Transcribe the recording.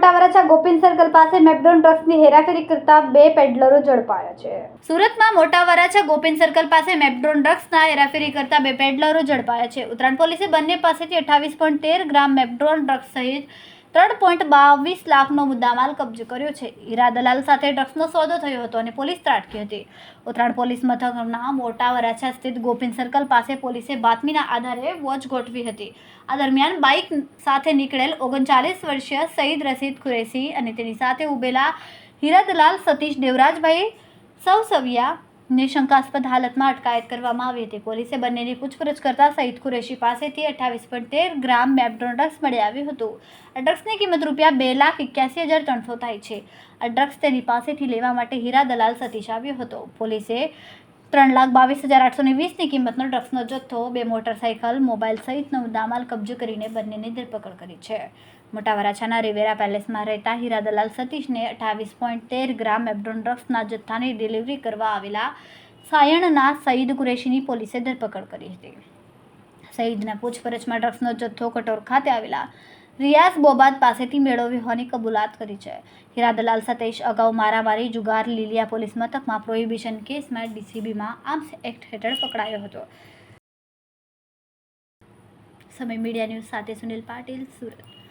Gopin circle પાસે મેકડોન ડ્રગ્સની હેરાફેરી કરતા બે પેડલરો ઝડપાયા છે. સુરતમાં મોટા વરાછા ગોપીન સર્કલ પાસે મેકડોન ડ્રગ્સના હેરાફેરી કરતા બે પેડલરો ઝડપાયા છે. ઉત્તરાયણ પોલીસે બંને પાસેથી અઠ્ઠાવીસ પોઈન્ટ તેર ગ્રામ મેકડોન ડ્રગ્સ સહિત ત્રણ પોઈન્ટ બાવીસ લાખનો મુદ્દામાલ કબજે કર્યો છે. હીરા દલાલ સાથે ડ્રગ્સનો સોદો થયો હતો અને પોલીસ ત્રાટકી હતી. ઉત્તરાયણ પોલીસ મથકના મોટા વરાછા સ્થિત ગોપીન સર્કલ પાસે પોલીસે બાતમીના આધારે વોચ ગોઠવી હતી. આ દરમિયાન બાઇક સાથે નીકળેલ ઓગણચાલીસ વર્ષીય સઈદ રસીદ ખુરેશી અને તેની સાથે ઉભેલા હીરા દલાલ સતીશ દેવરાજભાઈ સૌસવિયા ને શંકાસ્પદ હાલતમાં અટકાયત કરવામાં આવી હતી. પોલીસે બંનેની પૂછપરછ કરતા સઈદ કુરેશી પાસેથી અઠ્ઠાવીસ પોઈન્ટ તેર ગ્રામ મેપડ્રોન ડ્રગ્સ મળી આવ્યું હતું. આ ડ્રગ્સની કિંમત રૂપિયા બે લાખ એક્યાસી હજાર ત્રણસો થાય છે. આ ડ્રગ્સ તેની પાસેથી લેવા માટે હીરા દલાલ સતીશ આવ્યો હતો. પોલીસે ત્રણ લાખ બાવીસ હજાર આઠસો ને વીસની કિંમતનો ડ્રગ્સનો જથ્થો બે મોટરસાઇકલ મોબાઈલ સહિતનો મુદ્દામાલ કબજો કરીને બંનેની ધરપકડ કરી છે. મોટા વરાછાના રિવેરા પેલેસમાં રહેતા હીરા દલાલ સતીશને અઠાવીસ પોઈન્ટ તેર ગ્રામ એબ્ડોન ડ્રગ્સના જથ્થાની ડિલિવરી કરવા આવેલા સાયણના સઈદ કુરેશીની પોલીસે ધરપકડ કરી હતી. સઈદના પૂછપરછમાં ડ્રગ્સનો જથ્થો કટોર ખાતે આવેલા રિયાઝ બોબાદ પાસેથી મેળવ્યો હોવાની કબૂલાત કરી છે. હીરા દલાલ સતીશ અગાઉ મારામારી, જુગાર, લીલિયા પોલીસ મથકમાં પ્રોહિબિશન કેસમાં ડીસીબીમાં આર્મ્સ એક્ટ હેઠળ પકડાયો હતો. સમય મીડિયા ન્યૂઝ સાથે સુનિલ પાટીલ, સુરત.